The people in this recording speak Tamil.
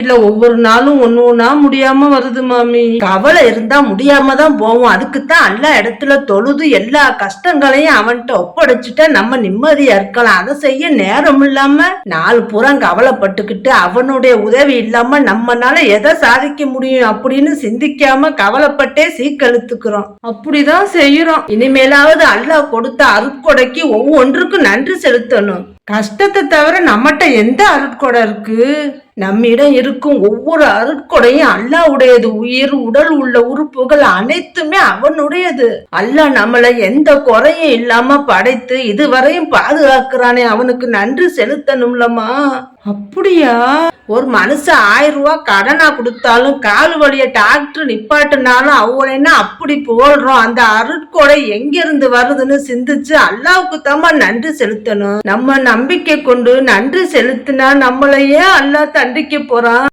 இல்ல ஒவ்வொரு நாளும் ஒன்னு ஒன்னா முடியாம வருது மாமி. கவலை இருந்தா முடியாம தான் போவோம். அதுக்குத்தான் எல்லா இடத்துல தொழுது எல்லா கஷ்டங்களையும் அவன்கிட்ட ஒப்படைச்சிட்டா நம்ம நிம்மதியா இருக்கலாம். அதை செய்ய நேரம் இல்லாம நாலு புறம் கவலைப்பட்டுக்கிட்டு அவனுடைய உதவி இல்லாம நம்மனால எதை சாதிக்க முடியும் அப்படின்னு சிந்திக்காம கவலைப்பட்டே சீக்கெழுத்துக்கிறோம் அப்படிதான் செய்யறோம். இனிமேலாவது அல்லாஹ் கொடுத்த அருட்கொடைக்கு ஒவ்வொன்றுக்கும் நன்றி செலுத்தணும். கஷ்டத்தை தவிர நம்மகிட்ட எந்த அருட்கொடை இருக்கு? நம்மிடம் இருக்கும் ஒவ்வொரு அருட்கொடையும் அல்லாவுடையது உயிர் உடல் உள்ள உறுப்புகள் அனைத்துமே அவனுடையது. அல்லாஹ் நம்மளை எந்த குறையும் இல்லாம படைத்து இதுவரையும் பாதுகாக்கிறானே. அவனுக்கு நன்றி செலுத்தணும்லமா அப்படியா? ஒரு மனுஷன் ஆயிரம் ரூபா கடனா கொடுத்தாலும் கால் வழிய டாக்டர் நிப்பாட்டினாலும் அவங்கள அப்படி போடுறோம் அந்த அருட்கொடை எங்க இருந்து வருதுன்னு சிந்திச்சு அல்லாவுக்கு தாம்மா நன்றி செலுத்தணும். நம்ம நம்பிக்கை கொண்டு நன்றி செலுத்தினா நம்மளையே அல்லாஹ் தண்டிக்க போறான்.